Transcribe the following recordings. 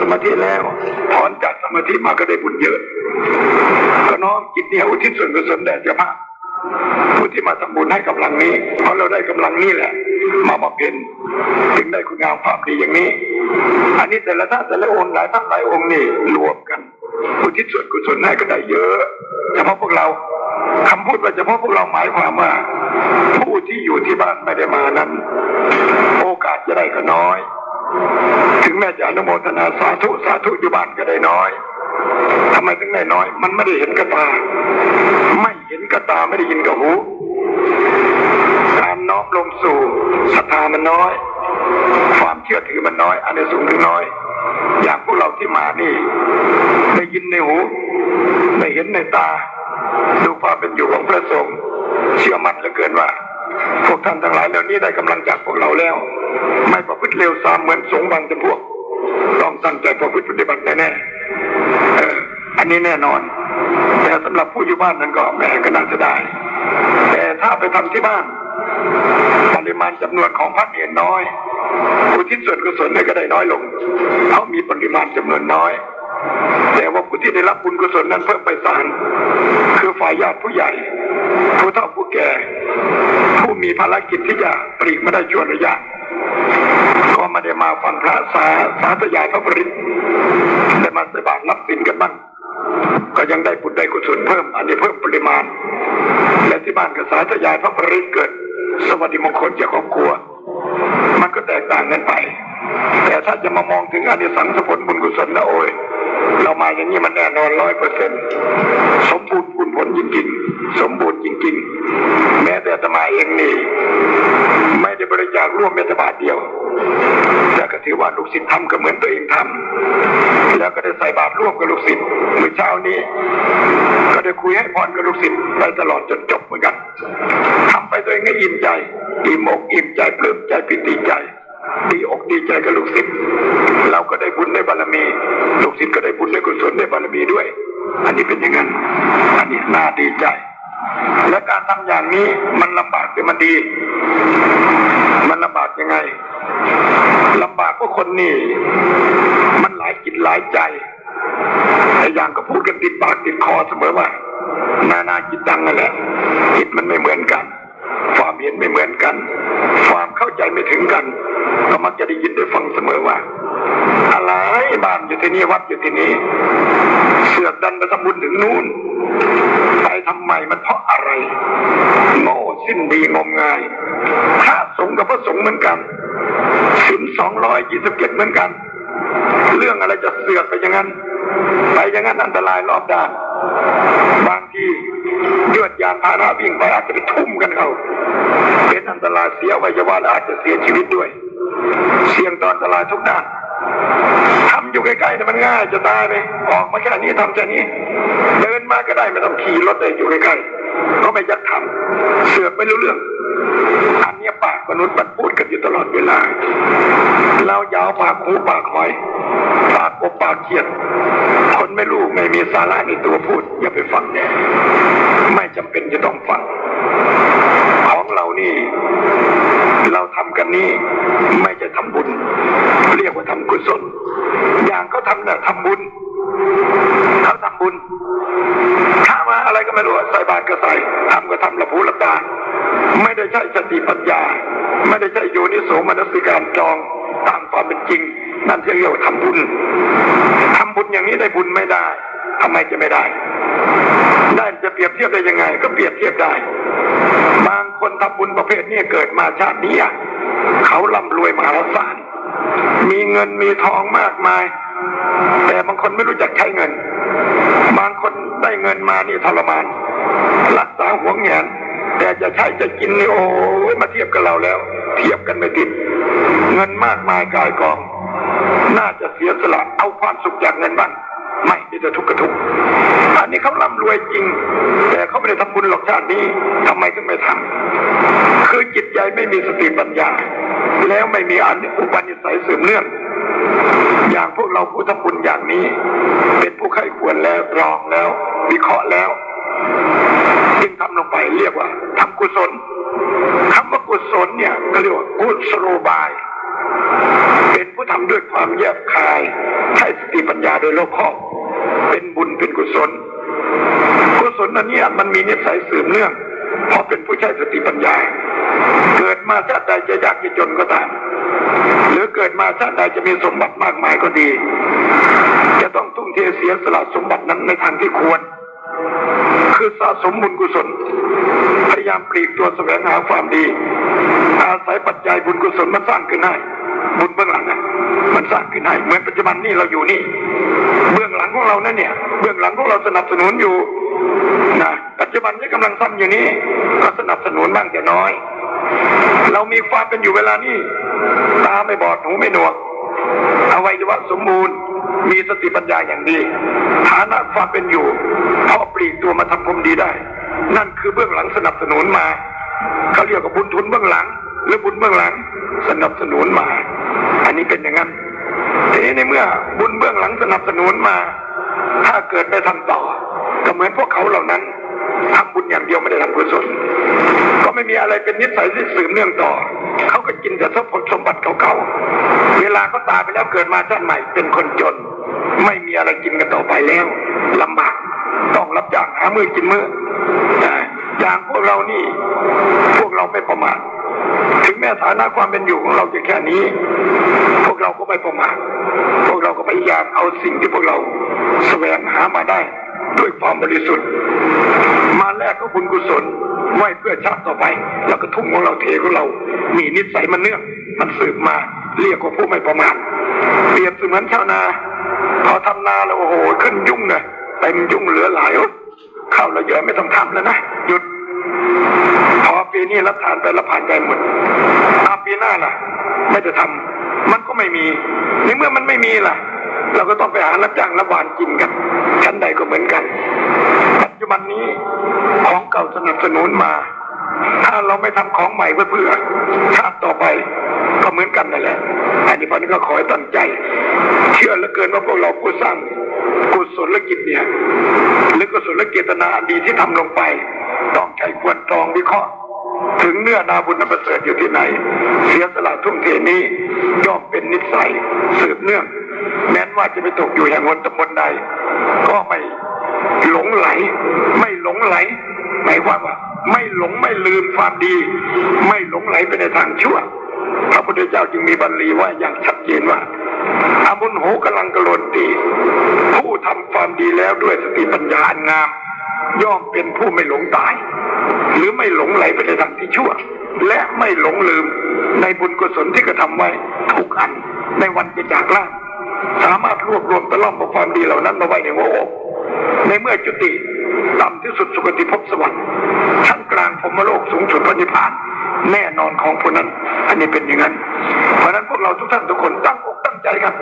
สมาธิแล้วถอนจากสมาธิมาก็ได้บุญเยอะก็น้อมจิตเนี่ยอุทิศส่วนกุศลแด่เจ้าพระผู้ที่มาทำบุญให้กำลังนี้เพราะเราได้กำลังนี้แหละ มามาเป็นถึงได้คุณงามความดีอย่างนี้ อันนี้แต่ละท่านแต่ละองค์หลายท่านหลายองค์นี่รวมกันอุทิศส่วนกุศลให้ก็ได้เยอะเฉพาะพวกเราคำพูดว่าเฉพาะพวกเราหมายความว่า ผู้ที่อยู่ที่บ้านไม่ได้มานั้น โอกาสจะได้ก็น้อย ถึงแม้จะอนุโมทนาสาธุสาธุอยู่บ้านก็ได้น้อยทำไมถึงได้น้อย มันไม่ได้เห็นกับตา ไม่เห็นกับตาไม่ได้ยินกับหูการน้อมลงสู่ศรัทธามันน้อย ความเชื่อถือมันน้อย อันนี้สูงถึงน้อย อย่างพวกเราที่มานี่ ได้ยินในหูได้เห็นในตา ดูความเป็นอยู่ของพระสงฆ์เชื่อมั่นเหลือเกินว่า พวกท่านทั้งหลายเหล่านี้ได้กำลังจากพวกเราแล้ว ไม่ประพฤติเลวทรามเหมือนสงบางจำพวก ต้องตั้งใจประพฤติปฏิบัติแน่ๆอันนี้แน่นอน แต่สำหรับผู้อยู่บ้านนั้นก็แหม่ก็น่าจะได้ แต่ถ้าไปทำที่บ้าน ปริมาณจำนวนของพระเนรน้อยอุทิศส่วนกุศลเนี่ยก็ได้น้อยลงเพราะมีปริมาณจำนวนน้อย แต่ว่าผู้ที่ได้รับบุญกุศลนั้นเพิ่มไปสารคือฝ่ายญาติผู้ใหญ่ ผู้เฒ่าผู้แก่ ผู้มีภารกิจที่จะปลีกมาได้ชวงระยะ ก็ไม่ได้มาฟังพระสาสาธยายพระบริตได้มาใส่บาตรรับสินกันบ้างก็ยังได้บุญได้กุศลเพิ่ม อันนี้เพิ่มปริมาณ และที่บ้านก็สาธยายพระบริตเกิด สวัสดิมงคลจากครอบครัว มันก็แตกต่างกันไป แต่ถ้าจะมามองถึงอานิสังส์ผลบุญกุศลนะโอ้ย เรามาอย่างนี้มันแน่นอนร้อยเปอร์เซ็นต์สมบูรณ์บุญผลจริงๆ สมบูรณ์จริงๆ แม้แต่อาตมาเองนี่ไม่ได้บริจาคร่วมเมตบาทเดียวแต่ก็ถือว่าลูกศิษย์ทำก็เหมือนตัวเองทำแล้วก็ได้ใส่บาตรร่วมกับลูกศิษย์เมื่อเช้านี้ ก็ได้คุยให้พรกับลูกศิษย์ไปตลอดจนจบเหมือนกันทำไปตัวเองก็อิ่มใจอิ่มอกอิ่มใจปลื้มใจปิติใจ ดีอกดีใจกับลูกศิษย์เราก็ได้บุญได้บารมี ลูกศิษย์ก็ได้บุญได้กุศลได้บารมีด้วย อันนี้เป็นอย่างนั้น อันนี้น่าดีใจ และการทำอย่างนี้มันลำบากหรือมันดี มันลำบากยังไงลำบากเพราะคนนี่มันหลายจิตหลายใจไอ้อย่างก็พูดกันติดปากติดคอเสมอว่า นานาจิตตังนั่นแหละจิตมันไม่เหมือนกัน ความเห็นไม่เหมือนกัน ความเข้าใจไม่ถึงกัน ก็มักจะได้ยินได้ฟังเสมอว่า อะไรบ้านอยู่ที่นี่วัดอยู่ที่นี่เสือกดันไปทำบุญถึงนู่นไปทำไมมันเพราะอะไร โง่สิ้นดีงมงายพระสงฆ์กับพระสงฆ์เหมือนกันสินสองร้อยยี่สิบเจ็ดเหมือนกัน เรื่องอะไรจะเสือกไปอย่างนั้น ไปอย่างนั้นอันตรายรอบด้าน บางทียวดยานพาหนะวิ่งไปอาจจะไปทุ่มกันเขาเป็นอันตรายเสียวัยวะและอาจจะเสียชีวิตด้วย เสี่ยงต่ออันตรายทุกด้านทำอยู่ใกล้ๆแต่มันง่ายจะตายเลยออกมาแค่นี้ทำแค่นี้เดินมาก็ได้ไม่ต้องขี่รถเลยอยู่ใกล้ๆก็ไม่ยัดทำเสือกไม่รู้เรื่องอัน ปากมนุษย์มันพูดกันอยู่ตลอดเวลา เรายาวปากหูปากหอย ปากกบปากเขียด คนไม่รู้ไม่มีสาระในตัวพูด อย่าไปฟังไม่จำเป็นจะต้องฟัง ของเรานี่ เราทำกันนี่ไม่ใช่ทำบุญ เรียกว่าทำกุศล อย่างเขาทำเนี่ยทำบุญเขาทำบุญ ก็ไม่รู้ใส่บาตรก็ใส่ทำก็ทำละผูละตาไม่ได้ใช้สติปัญญา ไม่ได้ใช้โยนิโสมนสิการจองตามความเป็นจริง นั่นเรียกว่าทำบุญทำบุญอย่างนี้ได้บุญไม่ได้ทำไมจะไม่ได้ ได้จะเปรียบเทียบได้ยังไง ก็เปรียบเทียบได้ บางคนทำบุญประเภทนี้เกิดมาชาตินี้เขาร่ำรวยมหาศาลมีเงินมีทองมากมาย แต่บางคนไม่รู้จักใช้เงิน บางคนได้เงินมานี่ทรมาน รักษาหัวงแหนแต่จะใช้จะกินนี่โอ้ยมาเทียบกับเราแล้ว เทียบกันไม่ติด เงินมากมายกายกอง น่าจะเสียสละเอาความสุขจากเงินบ้างไม่มีแต่ทุกข์กระทุกข์อันนี้เขาร่ำรวยจริง แต่เขาไม่ได้ทำบุญหรอกชาตินี้ทำไมถึงไม่ทำคือจิตใจไม่มีสติปัญญา แล้วไม่มีอันอุปนิสัยสืบเนื่องาพวกเราผู้ทำบุญอย่างนี้ เป็นผู้ใครควรแล้วรองแล้ว วิเคราะห์แล้วจึงทำลงไปเรียกว่าทำกุศลคำว่ากุศลเนี่ยก็เรียกว่ากุศโลบาย เป็นผู้ทำด้วยความแยบคายใช้สติปัญญาโดยโลกคอบเป็นบุญเป็นกุศล กุศลอันเนี้ยมันมีนิสัยสืบเนื่องเพราะเป็นผู้ใช้สติปัญญา เกิดมาชาติใดจะยากจะจนก็ตาม หรือเกิดมาชาติใดจะมีสมบัติมากมายก็ดี จะต้องทุ่มเทเสียสละสมบัตินั้นในทางที่ควร คือสะสมบุญกุศล พยายามปลีกตัวแสวงหาความดี อาศัยปัจจัยบุญกุศลมาสร้างขึ้นให้บุญเบื้องหลังอะมันสร้างขึ้นให้เหมือนปัจจุบันนี่เราอยู่นี่ เบื้องหลังของเรานั่นเนี่ย เบื้องหลังของเราสนับสนุนอยู่นะปัจจุบันที่กำลังทำอยู่นี้ก็สนับสนุนบ้างแต่น้อย เรามีความเป็นอยู่เวลานี้ ตาไม่บอดหูไม่หนวกอวัยวะสมบูรณ์ มีสติปัญญาอย่างดี ฐานะความเป็นอยู่พอปลีกตัวมาทำความดีได้ นั่นคือเบื้องหลังสนับสนุนมาเขาเรียกว่าบุญทุนเบื้องหลัง หรือบุญเบื้องหลัง สนับสนุนมา อันนี้เป็นอย่างนั้นทีนี้ในเมื่อบุญเบื้องหลังสนับสนุนมา ถ้าเกิดไปทำต่อ ก็เหมือนพวกเขาเหล่านั้นทำบุญอย่างเดียวไม่ได้ทำกุศล มีอะไรเป็นนิสัยที่สืบเนื่องต่อ เขาก็กินแต่ทรัพย์สมบัติเก่าๆ เวลาเขาตายไปแล้วเกิดมาชาติใหม่เป็นคนจน ไม่มีอะไรกินกันต่อไปแล้วลำบากต้องรับจ้างหามือกินมืออย่างพวกเรานี่ พวกเราไม่ประมาทถึงแม้ฐานะความเป็นอยู่ของเราจะแค่นี้ พวกเราก็ไม่ประมาทพวกเราก็พยายามเอาสิ่งที่พวกเราแสวงหามาได้ ด้วยความบริสุทธิ์ มาแลกก็บุญกุศล ไว้เพื่อชาติต่อไปแล้วก็ทุ่มของเราเทของเรา มีนิสัยมันเนื่อง มันสืบมา เรียกว่าผู้ไม่ประมาทเปรียบเสมือนชาวนาพอทำนาแล้วโอ้โหขึ้นยุ่งเลยเต็มยุ่งเหลือหลายข้าวเราเยอะไม่ต้องทำแล้วนะหยุด พอปีนี้รับทานไปรับผ่านไปหมดอาปีหน้าล่ะ ไม่จะทำมันก็ไม่มีในเมื่อมันไม่มีล่ะ เราก็ต้องไปหารับจ้างรับหวานกินกันชั้นใดก็เหมือนกัน จจุบันนี้ของเก่าสนับสนุนมา ถ้าเราไม่ทำของใหม่เพื่อเพื่อชาติต่อไปก็เหมือนกันนั่นแหละอันนี้พอนี้ก็ขอให้ตั้งใจ เชื่อเหลือเกินว่าพวกเราผู้สร้างกุศลกิจเนี่ยหรือกุศลเจตนาดีที่ทำลงไปต้องใช้ควรตรองวิเคราะห์ถึงเนื้อนาบุญนประเสริฐอยู่ที่ไหน เสียสละทุ่มเทนี้ย่อมเป็นนิสัยสืบเนื่อง แม้นว่าจะไปตกอยู่แห่งหนตำบลใด ก็ไม่หลงไหล ไม่หลงไหลหมายความว่า ไม่หลงไม่ลืมความดี ไม่หลงไหลไปในทางชั่ว พระพุทธเจ้าจึงมีบรรลีว่าอย่างชัดเจนว่าอามุนโหกำลังกระโลนตีผู้ทำความดีแล้วด้วยสติปัญญาอันงาม ย่อมเป็นผู้ไม่หลงตาย หรือไม่หลงไหลไปในทางที่ชั่ว และไม่หลงลืมในบุญกุศลที่กระทำไว้ทุกอันในวันจะจากล่าง สามารถรวบรวมตะล่อมเอาความดีเหล่านั้นมาไว้ในหัวอกในเมื่อจุติต่ำที่สุดสุคติภพสวรรค์ชั้นกลางพรมโลกสูงสุดพระนิพพาน แน่นอนของผู้นั้น อันนี้เป็นอย่างนั้น เพราะนั้นพวกเราทุกท่านทุกคนตั้งอกตั้งใจกัน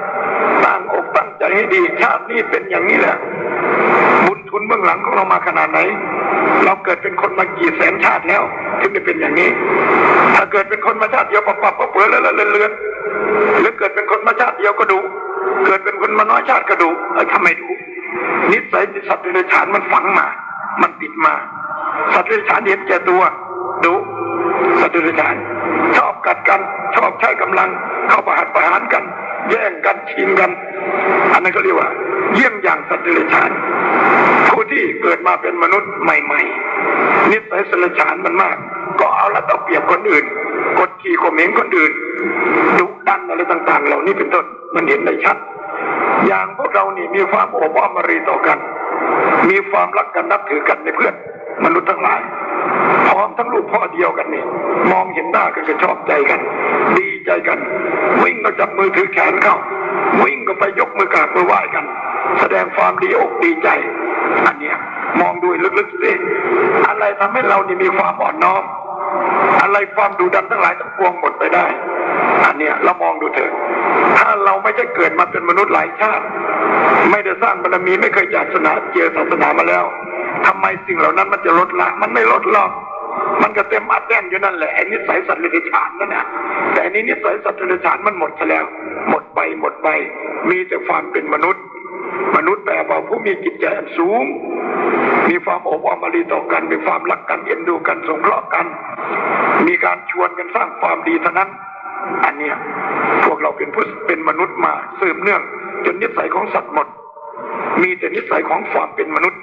ตั้งอกตั้งใจให้ดีชาตินี้เป็นอย่างนี้แหละบุญทุนเบื้องหลังของเรามาขนาดไหน เราเกิดเป็นคนมากี่แสนชาติแล้วถึงได้เป็นอย่างนี้ ถ้าเกิดเป็นคนมาชาติเดียวปับปับเปื้อแล้วเลื่อนหรือเกิดเป็นคนมาชาติเดียวก็ดู เกิดเป็นคนมาน้อยชาติก็ดูเออทำไมดู นิสัยสัตว์เดรัจฉานมันฝังมา มันติดมา สัตว์เดรัจฉานเห็นแก่ตัว ดู สัตว์เดรัจฉานชอบกัดกันชอบใช้กำลัง เข้าประหัตประหารกัน แย่งกันชิงกัน อันนั้นก็เรียกว่า เยี่ยงอย่างสัตว์เดรัจฉานผู้ที่เกิดมาเป็นมนุษย์ใหม่ ๆ นิสัยสลฉานมันมาก ก็เอาละเอาเปรียบคนอื่น กดขี่ข่มเหงคนอื่นดุันอะไรต่างๆ เหล่านี้เป็นต้นมันเห็นได้ชัด อย่างพวกเรานี่มีความโอบอ้อมารีต่อกัน มีความรักกันนับถือกันในเพื่อนมนุษย์ทั้งหลาย พร้อมทั้งลูกพ่อเดียวกันนี่ มองเห็นหน้ากันก็ชอบใจกัน ดีใจกัน วิ่งก็จับมือถือแขนเข้า วิ่งก็ไปยกมือกราบมือไหว้กัน แสดงความดีอกดีใจ อันเนี้ยมองดูลึกๆสิอะไรทำให้เรานี่มีความอ่อนน้อม อะไรความดุดันทั้งหลายทั้งปวงหมดไปได้ อันเนี้ยเรามองดูเถอะถ้าเราไม่ใช่เกิดมาเป็นมนุษย์หลายชาติ ไม่ได้สร้างบารมีไม่เคยจากศาสนาเจอศาสนามาแล้วทำไมสิ่งเหล่านั้นมันจะลดละ มันไม่ลดหรอกมันก็เต็มอัดแน่นอยู่นั่นแหละไอ้นิสัยสัตว์เดรัจฉานนั่นนะแต่อันนี้นิสัยสัตว์เดรัจฉานมันหมดไปแล้ว หมดไปหมดไป มีแต่ความเป็นมนุษย์ มนุษย์แปลว่าผู้มีจิตใจอันสูง มีความอบอ้อมอารีต่อกัน มีความรักกันเอ็นดูกันสงเคราะห์กัน มีการชวนกันสร้างความดีเท่านั้น อันเนี้ยพวกเราเป็นผู้เป็นมนุษย์มาสืบเนื่อง จนนิสัยของสัตว์หมด มีแต่นิสัยของความเป็นมนุษย์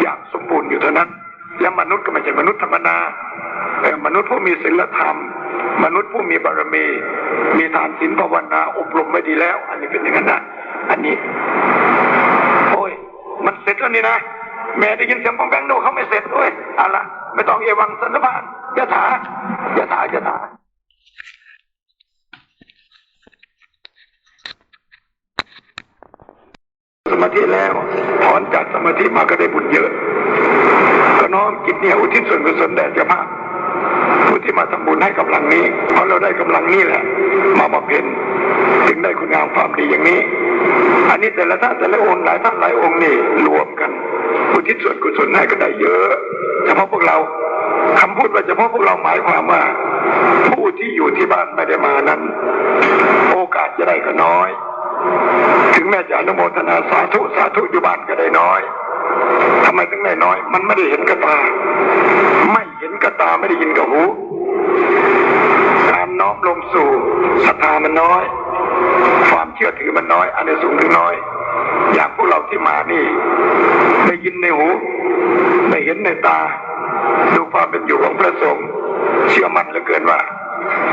อย่างสมบูรณ์อยู่เท่านั้น และมนุษย์ก็ไม่ใช่มนุษย์ธรรมดาแต่มนุษย์ผู้มีศีลธรรม มนุษย์ผู้มีบารมี มีทานศีลภาวนาอบรมไว้ดีแล้ว อันนี้เป็นอย่างนั้นนะอันนี้ โอ้ย มันเสร็จแล้วนี่นะแม่ได้ยินเสียงของแบงค์โนเขาไม่เสร็จด้วยเอาละไม่ต้องเอวังสันนบานยะถายะถายะถา สมาธิแล้วถอนจากสมาธิมาก็ได้บุญเยอะก็น้อมจิตเนี่ยอุทิศส่วนกุศลแด่เจ้าภาพผู้ที่มาทำบุญให้กำลังนี้เพราะเราได้กำลังนี้แหละ มามาเป็นถึงได้คุณงามความดีอย่างนี้ อันนี้แต่ละท่านแต่ละองค์หลายท่านหลายองค์นี่รวมกันอุทิศส่วนกุศลให้ก็ได้เยอะ เฉพาะพวกเราคำพูดว่าเฉพาะพวกเราหมายความว่า ผู้ที่อยู่ที่บ้านไม่ได้มานั้น โอกาสจะได้ก็น้อย ถึงแม้จะอนุโมทนาสาธุสาธุอยู่บ้านก็ได้น้อยทำไมถึงได้น้อย มันไม่ได้เห็นกับตา ไม่เห็นกับตาไม่ได้ยินกับหู การน้อมลงสู่ศรัทธามันน้อย ความเชื่อถือมันน้อย อันนี้สูงถึงน้อย อย่างพวกเราที่มานี่ ได้ยินในหูได้เห็นในตา ดูความเป็นอยู่ของพระสงฆ์เชื่อมั่นเหลือเกินว่า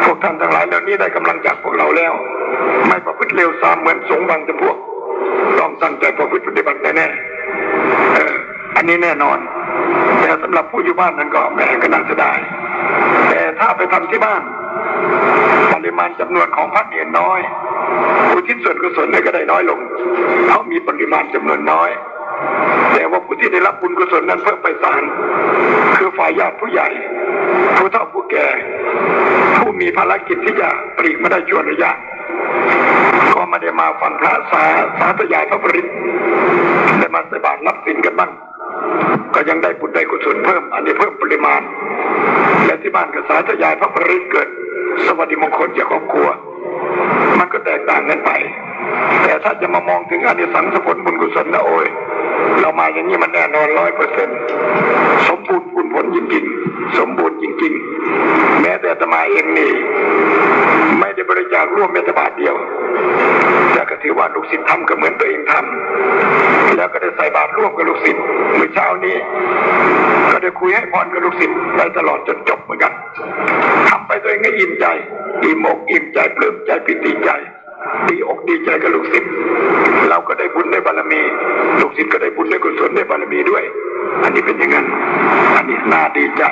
พวกท่านทั้งหลายเหล่านี้ได้กำลังจากพวกเราแล้ว ไม่ประพฤติเลวทรามเหมือนสงฆ์บางจำพวก ต้องตั้งใจประพฤติปฏิบัติแน่อันนี้แน่นอน แต่สำหรับผู้อยู่บ้านนั้นก็แหม่ก็น่าจะได้ แต่ถ้าไปทำที่บ้าน ปริมาณจำนวนของพระเนียนน้อยอุทิศส่วนกุศลให้ก็ได้น้อยลงเพราะมีปริมาณจำนวนน้อย แต่ว่าผู้ที่ได้รับบุญกุศลนั้นเพิ่มไปสารคือฝ่ายญาติผู้ใหญ่ ผู้เฒ่าผู้แก่ ผู้มีภารกิจที่จะปลีกมาได้ช่วงระยะ ได้มาฟังพระสาสาธยายพระปริตได้มาใส่บาตรรับสินกันบ้างก็ยังได้บุญได้กุศลเพิ่ม อันนี้เพิ่มปริมาณ และที่บ้านก็สาธยายพระปริตเกิด สวัสดิมงคลจากครอบครัว มันก็แตกต่างกันไป แต่ถ้าจะมามองถึงอานิสังสผลบุญกุศลนะโอ้ยเรามาอย่างนี้มันแน่นอนร้อยเปอร์เซ็นต์สมบูรณ์บุญผลจริงๆ สมบูรณ์จริงๆ แม้แต่ตมาเองนี่ ไม่ได้บริจาคร่วมแม้แต่บาทเดียว ถือว่าลูกศิษย์ทำก็เหมือนตัวเองทำแล้วก็ได้ใส่บาตรร่วมกับลูกศิษย์เมื่อเช้านี้ ก็ได้คุยให้พรกับลูกศิษย์ไปตลอดจนจบเหมือนกันทำไปตัวเองก็อิ่มใจอิ่มอกอิ่มใจปลื้มใจปิติใจดีอกดีใจกับลูกศิษย์เราก็ได้บุญได้บารมี ลูกศิษย์ก็ได้บุญได้กุศลได้บารมีด้วย อันนี้เป็นอย่างนั้น อันนี้น่าดีใจ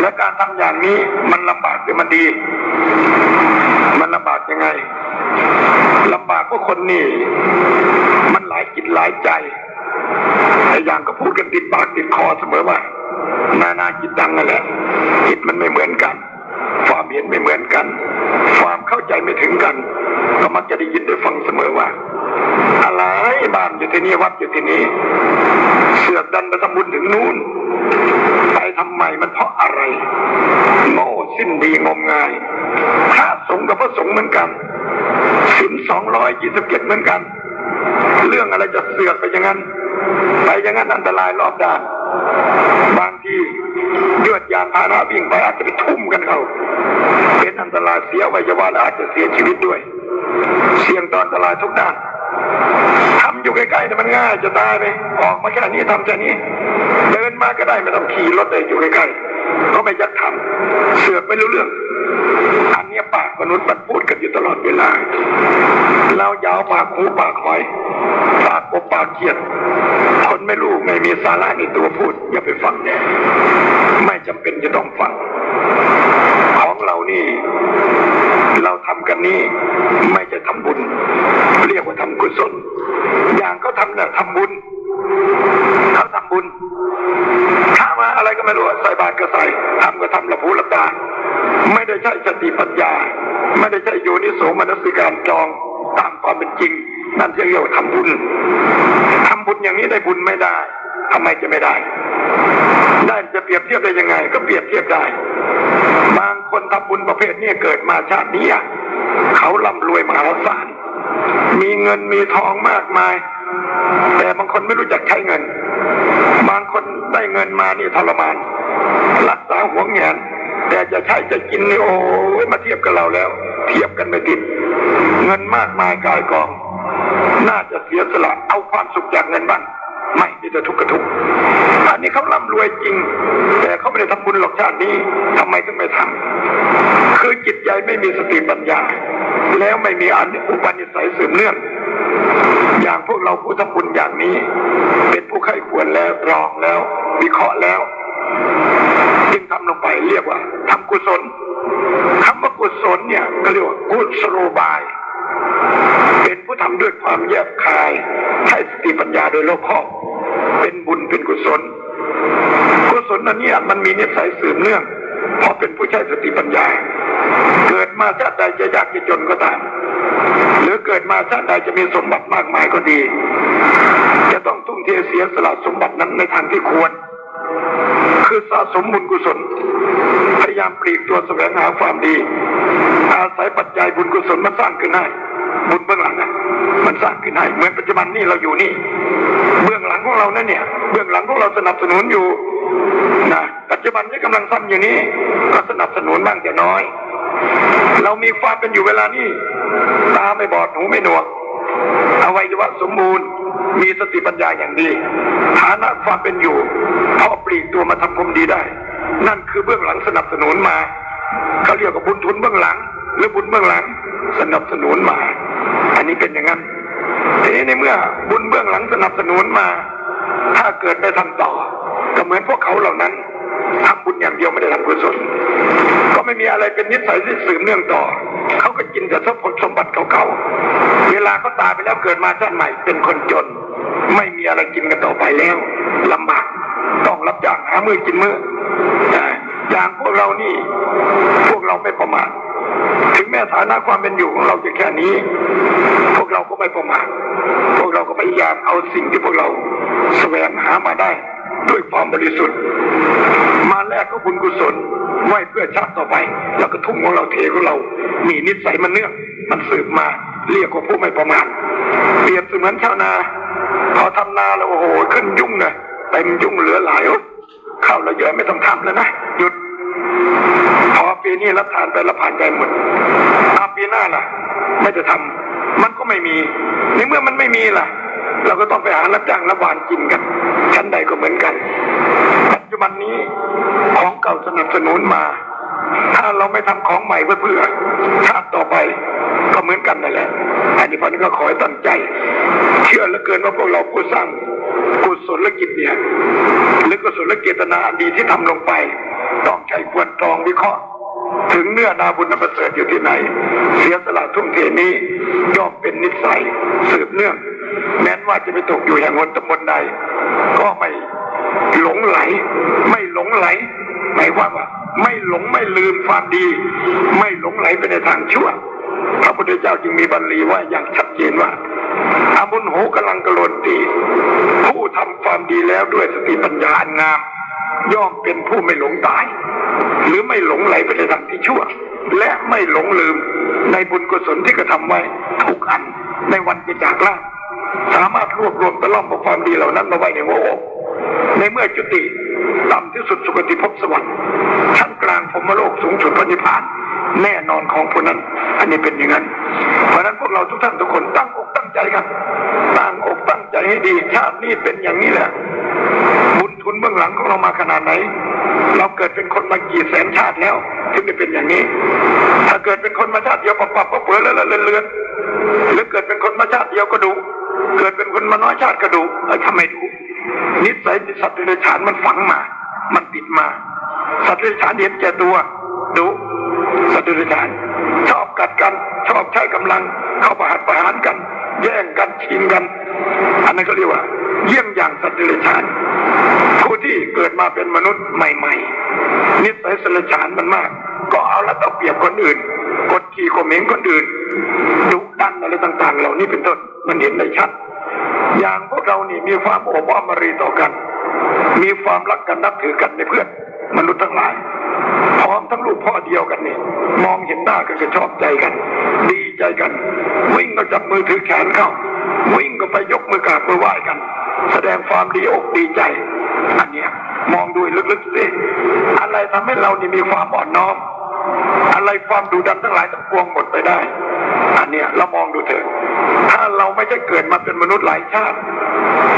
และการทำอย่างนี้มันลำบากหรือมันดี มันลำบากยังไงลำบากเพราะคนนี่มันหลายจิตหลายใจไอ้อย่างก็พูดกันติดปากติดคอเสมอว่านานาจิตตังนั่นแหละจิตมันไม่เหมือนกัน ความเห็นไม่เหมือนกัน ความเข้าใจไม่ถึงกัน ก็มักจะได้ยินได้ฟังเสมอว่า อะไรบ้านอยู่ที่นี่วัดอยู่ที่นี่เสือกดันไปทำบุญถึงนู่นไปทำไมมันเพราะอะไรโง่สิ้นดีงมงายพระสงฆ์กับพระสงฆ์เหมือนกันสินสองร้อยยี่สิบเจ็ดเหมือนกัน เรื่องอะไรจะเสือกไปอย่างนั้น ไปอย่างนั้นอันตรายรอบด้าน บางทียวดยานพาหนะวิ่งไปอาจจะไปทุ่มกันเขาเป็นอันตรายเสียวัยวะอาจจะเสียชีวิตด้วย เสี่ยงต่ออันตรายทุกด้านทำอยู่ใกล้ๆแต่มันง่ายจะตายไปออกมาแค่นี้ทำแค่นี้เดินมาก็ได้ไม่ต้องขี่รถเลยอยู่ใกล้ๆก็ไม่ยักทำเสือกไม่รู้เรื่องอั เนี่ยปากมนุษย์มันพูดกันอยู่ตลอดเวลา เรายาวปากหูปากหอย ปากปบปากเขียดคนไม่รู้ไม่มีสาระในตัวพูด อย่าไปฟังแน่ไม่จำเป็นจะต้องฟัง ของเรานี่ เราทำกันนี้ไม่ใช่ทำบุญ เรียกว่าทำกุศล อย่างเขาทำเนี่ยทำบุญ เขาทำบุญถ้ามาอะไรก็ไม่รู้อะใส่บาตรก็ใส่ทำก็ทำละพูละตา ไม่ได้ใช้สติปัญญา ไม่ได้ใช้โยนิโสมนสิการ จองตามความเป็นจริง นั่นเรียกว่าทำบุญทำบุญอย่างนี้ได้บุญไม่ได้ทำไมจะไม่ได้ ได้จะเปรียบเทียบได้ยังไง ก็เปรียบเทียบได้ บางคนทำบุญประเภทนี้เกิดมาชาตินี้เขาร่ำรวยมหาศาลมีเงินมีทองมากมาย แต่บางคนไม่รู้จักใช้เงิน บางคนได้เงินมานี่ทรมานรักษาหัวงแงน จะใช้จะกินนี่โอ้ยมาเทียบกับเราแล้ว เทียบกันไม่ติด เงินมากมายกายกอง น่าจะเสียสละเอาความสุขจากเงินบ้างไม่มีแต่ทุกข์กระทุกข์อันนี้เขาร่ำรวยจริง แต่เขาไม่ได้ทำบุญหรอกชาตินี้ทำไมถึงไม่ทำคือจิตใจไม่มีสติปัญญา แล้วไม่มีอันอุปนิสัยสืบเนื่องอย่างพวกเราผู้ทำบุญอย่างนี้ เป็นผู้ใคร่ควรแล้วตรองแล้ว วิเคราะห์แล้ว จึงทำลงไปเรียกว่าทำกุศลคำว่ากุศลเนี่ยก็เรียกว่ากุศโลบาย เป็นผู้ทำด้วยความแยบคายใช้สติปัญญาโดยโลกครอบเป็นบุญเป็นกุศล กุศลนั้นเนี่ยมันมีนิสัยสืบเนื่องเพราะเป็นผู้ใช้สติปัญญา เกิดมาชาติใดจะยากจะจนก็ตาม หรือเกิดมาชาติใดจะมีสมบัติมากมายก็ดี จะต้องทุ่มเทเสียสละสมบัตินั้นในทางที่ควร คือสะสมบุญกุศล พยายามปลีกตัวแสวงหาความดี อาศัยปัจจัยบุญกุศลมาสร้างขึ้นให้บุญเบื้องหลังนะมันสร้างขึ้นให้เหมือนปัจจุบันนี่เราอยู่นี่ เบื้องหลังของเรานั่นเนี่ย เบื้องหลังของเราสนับสนุนอยู่นะปัจจุบันที่กำลังทำอยู่นี้ก็สนับสนุนบ้างแต่น้อย เรามีความเป็นอยู่เวลานี้ตาไม่บอดหูไม่หนวกอวัยวะสมบูรณ มีสติปัญญาอย่างดี ฐานะความเป็นอยู่พอปลีกตัวมาทำความดีได้ นั่นคือเบื้องหลังสนับสนุนมาเขาเรียกว่าบุญทุนเบื้องหลัง หรือบุญเบื้องหลังสนับสนุนมา อันนี้เป็นอย่างนั้นทีนี้ในเมื่อบุญเบื้องหลังสนับสนุนมา ถ้าเกิดไปทำต่อ ก็เหมือนพวกเขาเหล่านั้นทำบุญอย่างเดียวไม่ได้ทำกุศลก็ไม่มีอะไรเป็นนิสัยที่สืบเนื่องต่อ เขาก็กินแต่ทรัพย์สมบัติเก่าๆเวลาเขาตายไปแล้วเกิดมาชาติใหม่เป็นคนจน ไม่มีอะไรกินกันต่อไปแล้วลำบากต้องรับจางหามือกินมือแต่อย่างพวกเรานี่พวกเราไม่ประมาทถึงแม้ฐานะความเป็นอยู่ของเราจะแค่นี้ พวกเราก็ไม่ประมาทพวกเราก็พยายามเอาสิ่งที่พวกเราแสวงหามาได้ ด้วยความบริสุทธิ์ มาแลกก็บุญกุศลไว้เพื่อชาติต่อไป แล้วก็ทุ่มของเราเทของเรา มีนิสัยมันเนื่อง มันสืบมา เรียกว่าผู้ไม่ประมาทเปรียบเสมือนชาวนา พอทำนาแล้วโอ้โหขึ้นยุ่งเลยเต็มยุ่งเหลือหลายข้าวเราเยอะไม่ต้องทำแล้วนะหยุด พอปีนี้รับทานไปรับผ่านไปหมดอาปีหน้าล่ะ ไม่จะทำมันก็ไม่มีในเมื่อมันไม่มีล่ะ เราก็ต้องไปหารับจ้างรับหวานกินกันชั้นใดก็เหมือนกัน ปัจจุบันนี้ของเก่าสนับสนุนมา ถ้าเราไม่ทำของใหม่เพื่อเพื่อชาติต่อไปก็เหมือนกันนั่นแหละอันนี้พันก็ขอให้ตั้งใจ เชื่อเหลือเกินว่าพวกเราผู้สร้างกุศลกิจเนี่ยหรือกุศลเจตนาดีที่ทำลงไปต้องใช้ควรตรองวิเคราะห์ถึงเนื้อนาบุญนประเสริฐอยู่ที่ไหน เสียสละทุ่มเทนี้ย่อมเป็นนิสัยสืบเนื่อง แม้นว่าจะไปตกอยู่แห่งหนตำบลใด ก็ไม่หลงไหล ไม่หลงไหลหมายความว่า ไม่หลงไม่ลืมความดี ไม่หลงไหลไปในทางชั่ว พระพุทธเจ้าจึงมีบรรลีว่าอย่างชัดเจนว่าอามุนโหกำลังกระโลนตีผู้ทำความดีแล้วด้วยสติปัญญาอันงาม ย่อมเป็นผู้ไม่หลงตาย หรือไม่หลงไหลไปในทางที่ชั่ว และไม่หลงลืมในบุญกุศลที่กระทำไว้ทุกอันในวันจะจากล่าสามารถรวบรวมตะล่อมเอาความดีเหล่านั้นมาไว้ในหัวอกในเมื่อจุติ ต่ำที่สุดสุคติภพสวรรค์ชั้นกลางพรมโลกสูงสุดพระนิพพาน แน่นอนของผู้นั้น อันนี้เป็นอย่างนั้น เพราะนั้นพวกเราทุกท่านทุกคนตั้งอกตั้งใจกันตั้งอกตั้งใจให้ดีชาตินี้เป็นอย่างนี้แหละบุญทุนเบื้องหลังของเรามาขนาดไหน เราเกิดเป็นคนมากี่แสนชาติแล้วถึงได้เป็นอย่างนี้ ถ้าเกิดเป็นคนมาชาติเดียวปับปับเปื่อแล้วเลื่อนหรือเกิดเป็นคนมาชาติเดียวก็ดู เกิดเป็นคนมาน้อยชาติก็ดูเออทำไมดู นิสัยสัตว์เดรัจฉานมันฝังมา มันติดมา สัตว์เดรัจฉานเห็นแก่ตัวดูสัตว์เดรัจฉาน ชอบกัดกัน ชอบใช้กำลัง เข้าประหัตประหารกัน แย่งกันชิงกัน อันนั้นก็เรียกว่า เยี่ยงอย่างสัตว์เดรัจฉานผู้ที่เกิดมาเป็นมนุษย์ใหม่ ๆ นิสัยสัตว์เลฉานมันมาก ก็เอาละเอาเปรียบคนอื่นกดขี่ข่มเหงคนอื่นดุดันอะไรต่าง ๆ เหล่านี้เป็นต้นมันเห็นได้ชัด อย่างพวกเรานี่มีความโอบอ้อมอารีต่อกัน มีความรักกันนับถือกันในเพื่อนมนุษย์ทั้งหลาย พร้อมทั้งลูกพ่อเดียวกันนี่ มองเห็นหน้ากันก็ชอบใจกัน ดีใจกัน วิ่งก็จับมือถือแขนเข้า วิ่งก็ไปยกมือกราบมือไหว้กัน แสดงความดีอกดีใจ อันเนี้ยมองดูลึกๆสิอะไรทำให้เรานี่มีความอ่อนน้อม อะไรความดุดันทั้งหลายทั้งปวงหมดไปได้ อันเนี้ยเรามองดูเถอะ ถ้าเราไม่ใช่เกิดมาเป็นมนุษย์หลายชาติ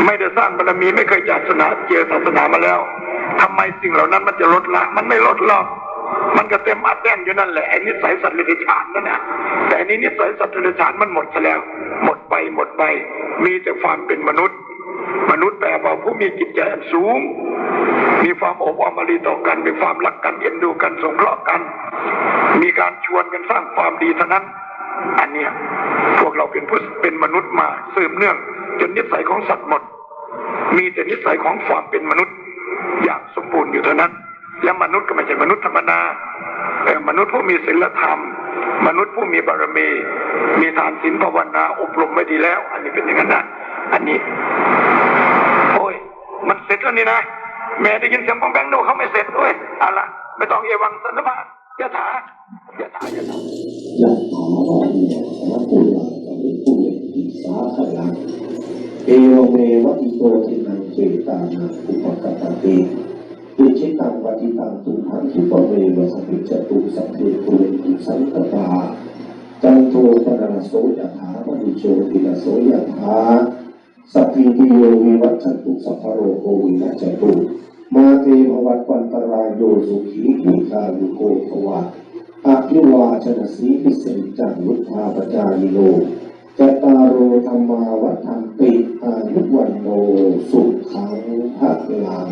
ไม่ได้สร้างบารมีไม่เคยจัดศาสนาเจอศาสนามาแล้วทำไมสิ่งเหล่านั้นมันจะลดละ มันไม่ลดหรอกมันก็เต็มอัดแน่นอยู่นั่นแหละไอ้นิสัยสัตว์เดรัจฉานนั่นนะแต่อันนี้นิสัยสัตว์เดรัจฉานมันหมดไปแล้ว หมดไปหมดไป มีแต่ความเป็นมนุษย์ มนุษย์แปลว่าผู้มีจิตใจสูง มีความอบอ้อมอารีต่อกัน มีความรักกันเอ็นดูกันสงเคราะห์กัน มีการชวนกันสร้างความดีเท่านั้น อันเนี้ยพวกเราเป็นผู้เป็นมนุษย์มาสืบเนื่อง จนนิสัยของสัตว์หมด มีแต่นิสัยของความเป็นมนุษย์อย่างสมบูรณ์อยู่เท่านั้น และมนุษย์ก็ไม่ใช่มนุษย์ธรรมดาเออมนุษย์ผู้มีศีลธรรม มนุษย์ผู้มีบารมี มีทานศีลภาวนาอบรมไว้ดีแล้ว อันนี้เป็นอย่างนั้นนะอันนี้ โอ้ย มันเสร็จแล้วนี่นะแม่ได้ยินเสียงปองแบงดูเขาไม่เสร็จด้วยเอาละไม่ต้องเอวังสันนบาต ยะถายะถายะถายัตถารานิยสาปุราสมิปุเรติสาขลังเอวเมวะอิโตทินังเจตานังอุปกตติอิชิตังปฏิตังตุมหังคิปเมวะสมิจตุสัพเพปุเรติสังกปาจันโทปนรโสยะถามณิโชติรโสยะถาสัพพิโยวิวัชชันตุสัพพโรโควินัจตุ มาเทภวัตปันตรายโยสุขีภูชาลุโกภวะอาภิวาชนะสีพิเศษจังลุทธาปจายโลจตารโรธรรมาวัฏันติอายุวันโนสุขังภะลัง